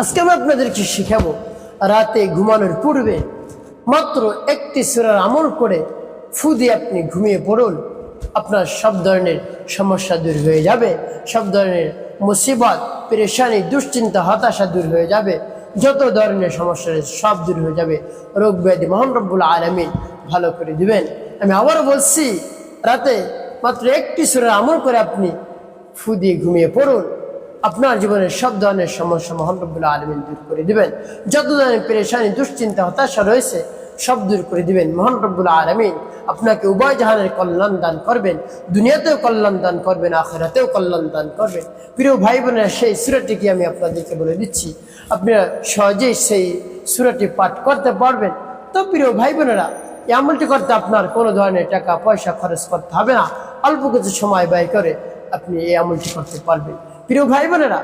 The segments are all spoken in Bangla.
আজকে আমি আপনাদেরকে শিখাবো রাতে ঘুমানোর পূর্বে মাত্র একটি সুরার আমল করে ফু দিয়ে আপনি ঘুমিয়ে পড়ুন। আপনার সব ধরনের সমস্যা দূর হয়ে যাবে, সব ধরনের মুসিবত, পেরেশানি, দুশ্চিন্তা, হতাশা দূর হয়ে যাবে, যত ধরনের সমস্যা রয়েছে সব দূর হয়ে যাবে। রোগ ব্যাধি মোহান রব্বুল আলমিন ভালো করে দিবেন। আমি আবারও বলছি, রাতে মাত্র একটি সুরের আমল করে আপনি ফু ঘুমিয়ে পড়ুন। আপনার জীবনের সব ধরনের সমস্যা মোহান রব্বুল্লাহ আলমিন দূর করে দিবেন। যত ধরনের পেরেশানি, দুশ্চিন্তা, হতাশা রয়েছে, সব দূর করে দিবেন। মোহান আলমিন আপনাকে উভয় জাহানের কল্যাণ দান করবেন, দুনিয়াতেও কল্যাণ দান করবেন, আখেরাতেও কল্যাণ দান করবেন। প্রিয় ভাই বোনেরা সেই সুরাটিকে আমি আপনাদেরকে বলে দিচ্ছি? আপনারা সহজেই সেই সুরাটি পাঠ করতে পারবেন। তো প্রিয় ভাই বোনেরা এই আমলটি করতে আপনার কোনো ধরনের টাকা, পয়সা খরচ করতে হবে না। অল্প কিছু সময় ব্যয় করে আপনি এই আমলটি করতে পারবেন। প্রিয় ভাই বোনেরা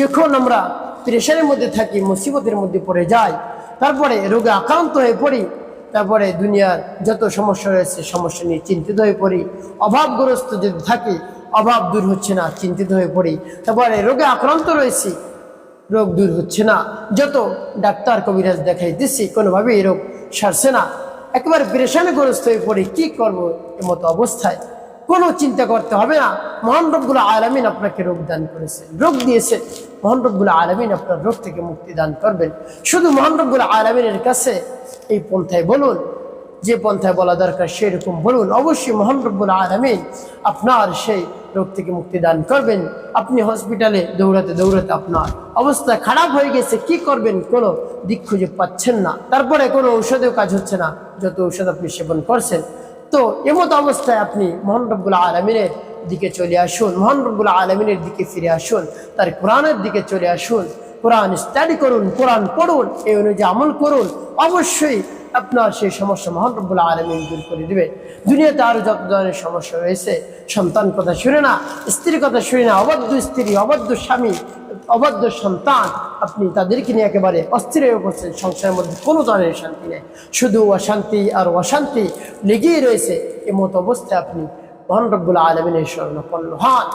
যখন আমরা প্রেশারের মধ্যে থাকি, মুসিবতের মধ্যে পড়ে যাই, তারপরে রোগে আক্রান্ত হয়ে পড়ি, তারপরে দুনিয়ার যত সমস্যা রয়েছে, সমস্যা নিয়ে চিন্তিত হয়ে পড়ি, অভাবগ্রস্ত যদি থাকি, অভাব দূর হচ্ছে না, চিন্তিত হয়ে পড়ি, তারপরে রোগে আক্রান্ত রয়েছি, রোগ দূর হচ্ছে না, যত ডাক্তার কবিরাজ দেখাই দিচ্ছি কোনোভাবেই রোগ সারছে না। একেবারে পরেশানিগ্রস্ত হয়ে পড়ে, কি করব এমতো অবস্থায়? কোনো চিন্তা করতে হবে না। মহান রব্বুল আলমিন আপনাকে রোগ দান করেছে। রোগ দিয়েছে। মহান রব্বুল আলমিন আপনার রোগ থেকে মুক্তি দান করবেন। শুধু মহান রব্বুল আলমিনের কাছে এই পন্থায় বলুন, যে পন্থায় বলা দরকার সেরকম বলুন। অবশ্যই মহান রব্বুল আলমিন আপনার সেই রোগ থেকে মুক্তি দান করবেন। আপনি হসপিটালে দৌড়াতে দৌড়াতে আপনার অবস্থা খারাপ হয়ে গেছে। কি করবেন? কোনো দিক খুঁজে পাচ্ছেন না। তারপরে কোনো ঔষধেও কাজ হচ্ছে না। যত ঔষধ আপনি সেবন করছেন তো এমত অবস্থায় আপনি মোহান রব্বুল আলমিনের দিকে চলে আসুন, মোহান রব্বুল আলমিনের দিকে ফিরে আসুন, তার কোরআনের দিকে চলে আসুন, কোরআন স্টাডি করুন, কোরআন পড়ুন, এই অনুযায়ী আমল করুন, অবশ্যই আপনার সেই সমস্যা মহান রব্বুল আলমিন দূর করে দেবে। দুনিয়াতে আরও যত ধরনের সমস্যা রয়েছে, সন্তান কথা শুনে না, স্ত্রীর কথা শুনে না, অবাধ্য স্ত্রী, অবাধ্য স্বামী অবাধ্য সন্তান, আপনি তাদেরকে নিয়ে একেবারে অস্থির হয়ে পড়ছেন। সংসারের মধ্যে কোনো ধরনের শান্তি নেই। শুধু অশান্তি আর অশান্তি লেগেই রয়েছে। এমত অবস্থায় আপনি মহান রব্বুল আলমিনের স্বর্ণপন্ন হন।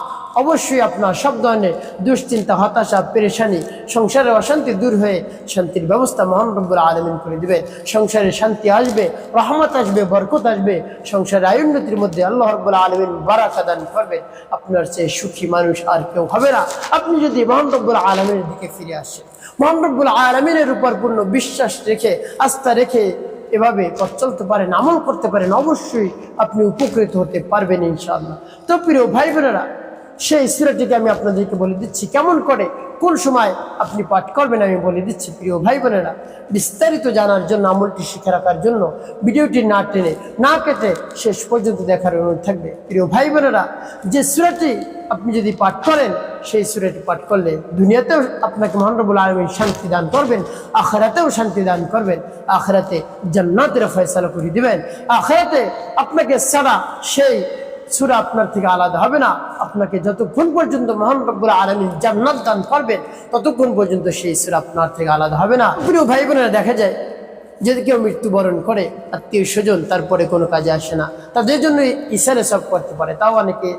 অবশ্যই আপনার সব ধরনের দুশ্চিন্তা, হতাশা, পেরেশানি সংসারের অশান্তি দূর হয়ে শান্তির ব্যবস্থা মহান রব্বুল আলমিন করে দিবে সংসারে শান্তি আসবে, রহমত আসবে, বরকত আসবে। সংসারের আয়ুন্নতির মধ্যে আল্লাহ রব্বুল আলমিন বারাকা দান করবে আপনার চেয়ে সুখী মানুষ আর কেউ হবে না। আপনি যদি মহান রব্বুল আলমিনের দিকে ফিরে আসেন, মহান রব্বুল আলমিনের উপর পূর্ণ বিশ্বাস রেখে, আস্থা রেখে এভাবে পথ চলতে পারেন, আমল করতে পারেন, অবশ্যই আপনি উপকৃত হতে পারবেন ইনশাআল্লাহ। তো প্রিয় ভাই বোনেরা সেই সুরাটিকে আমি আপনাদেরকে বলে দিচ্ছি, কেমন করে, কোন সময় আপনি পাঠ করবেন, আমি বলে দিচ্ছি, প্রিয় ভাই বোনেরা, বিস্তারিত জানার জন্য, আমলটি শিখে রাখার জন্য, ভিডিওটি না টেনে, না কেটে শেষ পর্যন্ত দেখার অনুরোধ থাকবে। প্রিয় ভাই বোনেরা, যে সুরাটি আপনি যদি পাঠ করেন, সেই সুরাটি পাঠ করলে দুনিয়াতেও আপনাকে মহানরবুল আলমী শান্তি দান করবেন, আখরাতেও শান্তি দান করবেন, আখরাতে জান্নাতের ফয়সালা করে দিবেন, আখরাতে আপনাকে সারা সেই সুরা আপনার থেকে আলাদা হবে না। আপনাকে যতক্ষণ পর্যন্ত মহান রব্বুল আলমী জান্নাত দান করবেন, ততক্ষণ পর্যন্ত সেই সুরা আপনার থেকে আলাদা হবে না। প্রিয় ভাই বোনেরা দেখা যায় যদি কেউ মৃত্যুবরণ করে, আত্মীয় স্বজন তারপরে কোনো কাজে আসে না। তাদের জন্য ইশারে সব করতে পারে। তাও অনেকে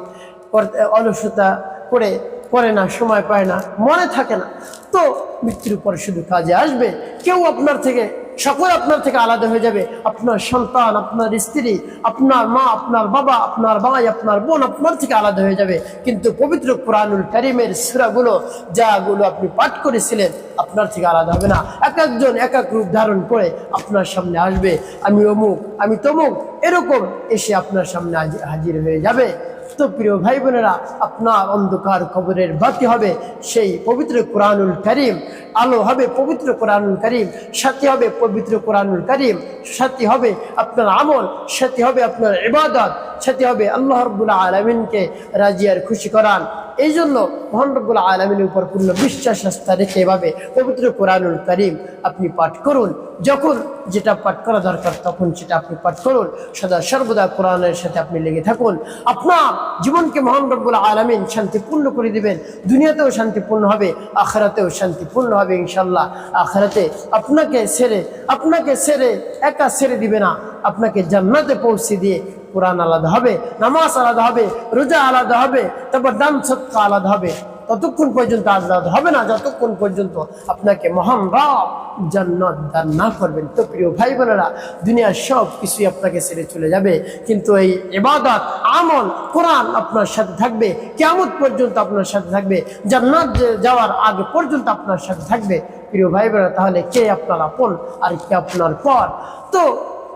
অলসতা করে করে না, সময় পায় না, মনে থাকে না। তো মৃত্যুর পরে শুধু কাজে আসবে। কেউ আপনার থেকে সকল আপনার থেকে আলাদা হয়ে যাবে। আপনার সন্তান, আপনার স্ত্রী, আপনার মা, আপনার বাবা, আপনার ভাই, আপনার বোন আপনার থেকে আলাদা হয়ে যাবে। কিন্তু পবিত্র কোরআনুল করিমের সুরাগুলো, যাগুলো আপনি পাঠ করেছিলেন, আপনার থেকে আলাদা হবে না। এক একজন এক এক রূপ ধারণ করে আপনার সামনে আসবে। আমি অমুক, আমি তমুক, এরকম এসে আপনার সামনে হাজি- হাজির হয়ে যাবে। তো প্রিয় ভাই বোনেরা আপনার অন্ধকার কবরের বাতি হবে, সেই পবিত্র কোরআনুল করিম, আলো হবে পবিত্র কোরআনুল করিম, সাথী হবে পবিত্র কোরআনুল করিম, সাথী হবে আপনার আমল, সাথী হবে আপনার ইবাদত, সাথী হবে আল্লাহ রব্বুল্লাহ আলমিনকে রাজিয়ার খুশি করান এই জন্য মোহান রব্বুল্লাহ আলমিনের উপর পূর্ণ বিশ্বাস আস্থা রেখে এভাবে পবিত্র কোরআনুল করিম আপনি পাঠ করুন। যখন যেটা পাঠ করা দরকার তখন সেটা আপনি পাঠ করুন। সদা সর্বদা কোরআনের সাথে আপনি লেগে থাকুন। আপনার জীবনকে মহান রব্বুল আলমিন শান্তিপূর্ণ করে দিবেন। দুনিয়াতেও শান্তিপূর্ণ হবে, আখরাতেও শান্তিপূর্ণ হবে ইনশাল্লাহ আখরাতে আপনাকে সেরে আপনাকে সেরে একা সেরে দিবে না। আপনাকে জান্নাতে পৌঁছে দিয়ে কোরআন আলাদা হবে, নামাজ আলাদা হবে, রোজা আলাদা হবে, তারপর দান সৎকা আলাদা হবে। ততক্ষণ পর্যন্ত আলাদা হবে না, যতক্ষণ পর্যন্ত আপনাকে মহান রব জান্নাত দান না করবেন। তো প্রিয় ভাই বোনেরা দুনিয়ার সব কিছুই আপনাকে ছেড়ে চলে যাবে, কিন্তু এই এবাদত আমল, কোরআন আপনার সাথে থাকবে কেমন পর্যন্ত আপনার সাথে থাকবে, জান্নাত যাওয়ার আগে পর্যন্ত আপনার সাথে থাকবে। প্রিয় ভাই বোনেরা তাহলে কে আপনার আপন আর কে আপনার পর? তো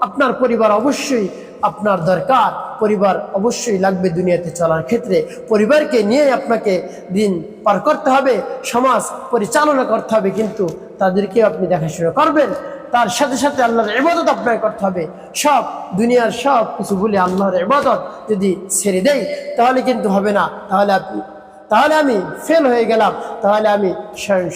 আপনার পরিবার অবশ্যই আপনার দরকার। পরিবার অবশ্যই লাগবে দুনিয়াতে চলার ক্ষেত্রে। পরিবারকে নিয়ে আপনাকে দিন পার করতে হবে, সমাজ পরিচালনা করতে হবে, কিন্তু তাদেরকে আপনি দেখাশোনা করবেন। তার সাথে সাথে আল্লাহর ইবাদত আপনাকে করতে হবে। সব, দুনিয়ার সব কিছু বলে আল্লাহর ইবাদত যদি ছেড়ে দেয় তাহলে কিন্তু হবে না। তাহলে আপনি, তাহলে আমি ফেল হয়ে গেলাম। তাহলে আমি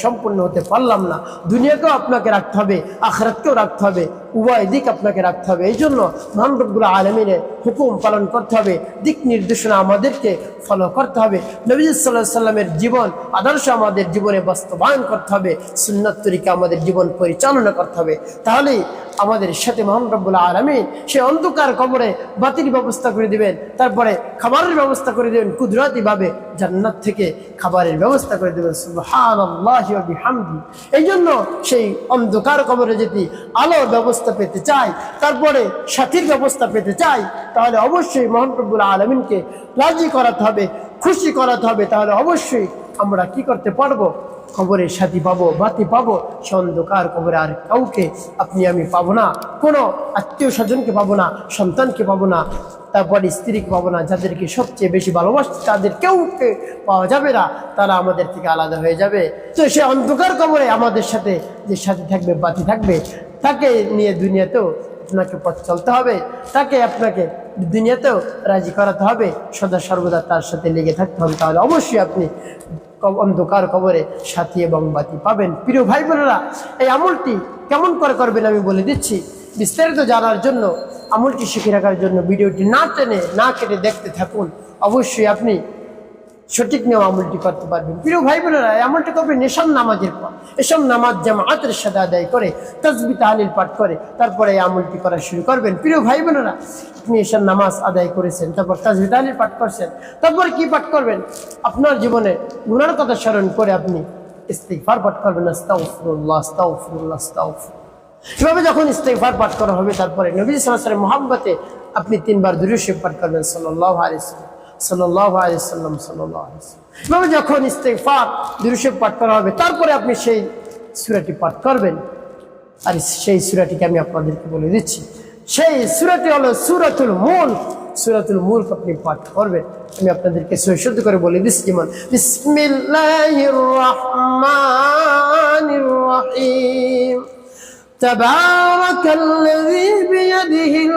সম্পূর্ণ হতে পারলাম না। দুনিয়াকেও আপনাকে রাখতে হবে, আখরাতকেও রাখতে হবে। উভয় দিক আপনাকে রাখতে হবে। এই জন্য মহানরবুল আলমিনের হুকুম পালন করতে হবে। দিক নির্দেশনা আমাদেরকে ফলো করতে হবে। নবী সাল্লামের জীবন, আদর্শ আমাদের জীবনে বাস্তবায়ন করতে হবে। সুন্নত তরিকা আমাদের জীবন পরিচালনা করতে হবে। তাহলেই আমাদের সাথে রব্বুল্লাহ আলমিন সে অন্ধকার কবরে বাতির ব্যবস্থা করে দিবেন, তারপরে খাবারের ব্যবস্থা করে দেবেন, কুদরতিভাবে জান্নাত থেকে খাবারের ব্যবস্থা করে দেবেন। হামদি এই জন্য সেই অন্ধকার কবরে যদি আলোর ব্যবস্থা পেতে চাই, তারপরে সাথীর ব্যবস্থা পেতে চাই, তাহলে অবশ্যই রব্বুল্লাহ আলমিনকে রাজি করাতে হবে, খুশি করাতে হবে, তাহলে অবশ্যই আমরা কি করতে পারব? কবরের সাথী পাবো, বাতি পাবো সে অন্ধকার কবরে আর কাউকে আপনি আমি পাবো না, কোনো আত্মীয় স্বজনকে পাবো না, সন্তানকে পাবো না, তারপরে স্ত্রীকে পাবো না, যাদেরকে সবচেয়ে বেশি ভালোবাসছে তাদের কেউকে পাওয়া যাবে না, তারা আমাদের থেকে আলাদা হয়ে যাবে। তো সে অন্ধকার কবরে আমাদের সাথে যে সাথী থাকবে, বাতি থাকবে তাকে নিয়ে দুনিয়াতেও আপনাকে পথ চলতে হবে, তাকে আপনাকে দুনিয়াতেও রাজি করাতে হবে, সদা সর্বদা তার সাথে লেগে থাকতে হবে। তাহলে অবশ্যই আপনি অন্ধকার কবরে সাথী এবং বাতি পাবেন। প্রিয় ভাই বোনেরা, এই আমলটি কেমন করে করবেন আমি বলে দিচ্ছি। বিস্তারিত জানার জন্য, আমলটি শিখে রাখার জন্য ভিডিওটি না টেনে, না কেটে দেখতে থাকুন। অবশ্যই আপনি সঠিক নিয়ম আমলটি করতে পারবেন। প্রিয় ভাই বোনেরা এই আমলটি করবেন এসব নামাজের পর এসব নামাজ জামাতের সাথে আদায় করে, তসবি, তাহলিল পাঠ করে, তারপরে আমলটি করা শুরু করবেন। প্রিয় ভাই বোনেরা আপনি এসব নামাজ আদায় করেছেন, তারপর তসবি, তাহলিল পাঠ করছেন, তারপর কি পাঠ করবেন? আপনার জীবনে গুণার কথা স্মরণ করে আপনি ইস্তিগফার পাঠ করবেন এভাবে যখন ইস্তেগফার পাঠ করা হবে, তারপরে নবী সাল্লাল্লাহু মোহাম্মতে আপনি তিনবার দুরুশিব পাঠ করবেন, সাল্লাল্লাহু আলাইহি যখন ইস্তেফার দৃশ্য পাঠ করা হবে, তারপরে আপনি সেই সুরাটি পাঠ করবেন। আর সেই সুরাটিকে আমি আপনাদেরকে বলে দিচ্ছি। সেই সুরাটি হলো সুরাতুল মূল। সুরাতুল মূল আপনি পাঠ করবেন। আমি আপনাদেরকে সৈশুদ্ধ করে বলে দিচ্ছি যেমন বিসমিল্লাহির রহমানির রহিম। তাবারাকাল্লাযী বিয়াদিহিল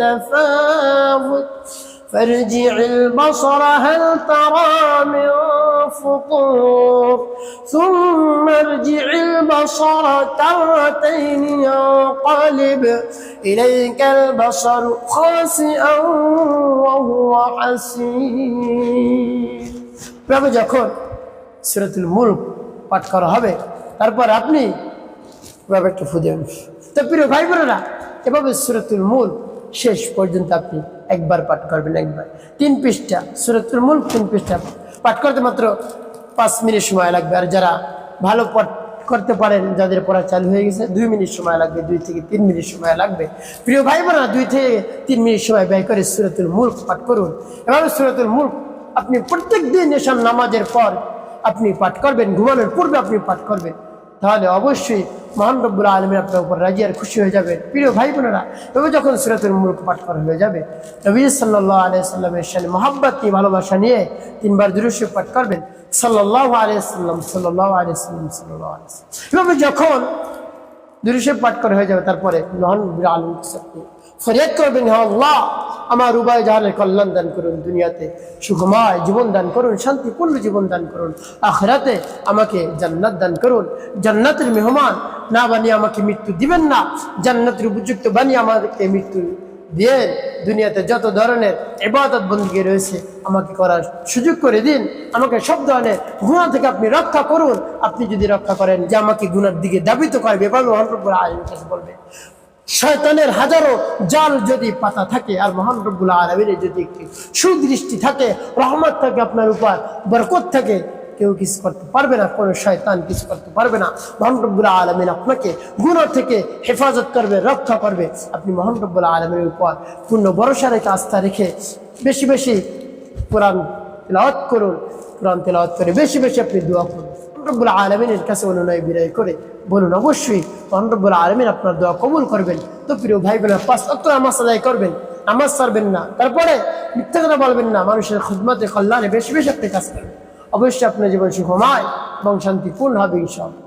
تفاوت فارجع البصر هل ترى من فطور ثم ارجع البصر كرتين ينقلب إليك البصر خاسئا وهو حسير এভাবে যখন সুরতুল মুল্ক পাঠ করা হবে তারপর আপনি এভাবে একটু ফুদেন তো প্রিয় ভাই বোনেরা এভাবে সুরতুল মূল শেষ পর্যন্ত আপনি একবার পাঠ করবেন, একবার। তিন পৃষ্ঠা, সুরতুল মূল তিন পৃষ্ঠা। পাঠ করতে মাত্র পাঁচ মিনিট সময় লাগবে। আর যারা ভালো পাঠ করতে পারেন, যাদের পড়া চালু হয়ে গেছে, দুই মিনিট সময় লাগবে, দুই থেকে তিন মিনিট সময় লাগবে। প্রিয় ভাই বোনেরা দুই থেকে তিন মিনিট সময় ব্যয় করে সুরতুল মুল্ক পাঠ করুন। এভাবে সুরতুল মুল্ক আপনি প্রত্যেক দিন এসব নামাজের পর আপনি পাঠ করবেন, ঘুমানোর পূর্বে আপনি পাঠ করবেন। তাহলে অবশ্যই মহান রব্বুল আলমী আপনার উপর রাজি আর খুশি হয়ে যাবে। প্রিয় ভাই বোনেরা তবে যখন সুরাতুল মুল্ক পাঠ করা হয়ে যাবে, নবী সাল্লাহ আলিয়া সাল্লামের সাথে মহাব্বত নিয়ে, ভালোবাসা নিয়ে তিনবার দুরুশে পাঠ করবেন। সাল্লাহ আলিয়া সাল্লাম সাল্লাহ আলিয়া সাল্লাম সাল্লাহ আলিয়া এভাবে যখন দুরুশে পাঠ করে হয়ে যাবে, তারপরে কাছে আপনি ফরিয়াদ করবেন হ্যাঁ আল্লাহ, আমার উভয় জাহানের কল্যাণ দান করুন দুনিয়াতে, সুখময় জীবন দান করুন, শান্তিপূর্ণ জীবন দান করুন, আখরাতে আমাকে জান্নাত দান করুন। জান্নাতের মেহমান না বানিয়ে আমাকে মৃত্যু দিবেন না, জান্নাতের উপযুক্ত বানিয়ে আমাকে মৃত্যু দিয়ে দুনিয়াতে যত ধরনের এবাদত বন্দী রয়েছে, আমাকে করার সুযোগ করে দিন। আমাকে সব ধরনের গুণা থেকে আপনি রক্ষা করুন। আপনি যদি রক্ষা করেন, যে আমাকে গুণার দিকে দাবিত করবে, এভাবে মহান রব্বুল আলমীর কাছে বলবে। শয়তানের হাজারো জাল যদি পাতা থাকে, আর মহান রব্বুল আলমীর যদি একটি সুদৃষ্টি থাকে, রহমত থাকে আপনার উপর, বরকত থাকে কেউ কিছু করতে পারবে না, কোনো শয়তান কিছু করতে পারবে না। মহান আলমিন আপনাকে গুণা থেকে হেফাজত করবে, রক্ষা করবে। আপনি মহান রব্বুল আলমীর উপর পূর্ণ ভরসা রেখে, আস্থা রেখে বেশি বেশি কোরআন তেলাওয়াত করুন। কোরআন তেলাওয়াত করে বেশি বেশি আপনি দোয়া করুন। রব্বুল আলমিনের কাছে অনুনয় বিনয় করে বলুন, অবশ্যই রব্বুল আলমিন আপনার দোয়া কবুল করবেন। তো প্রিয় ভাই বোনের পাঁচ অত নামাজ করবেন, নামাজ সারবেন না। তারপরে মিথ্যা কথা বলবেন না। মানুষের খুদমতে, কল্যাণে বেশি বেশি আপনি কাজ করবেন। অবশ্যই আপনার জীবন সুখময় এবং শান্তিপূর্ণ হবে ইনশাআল্লাহ।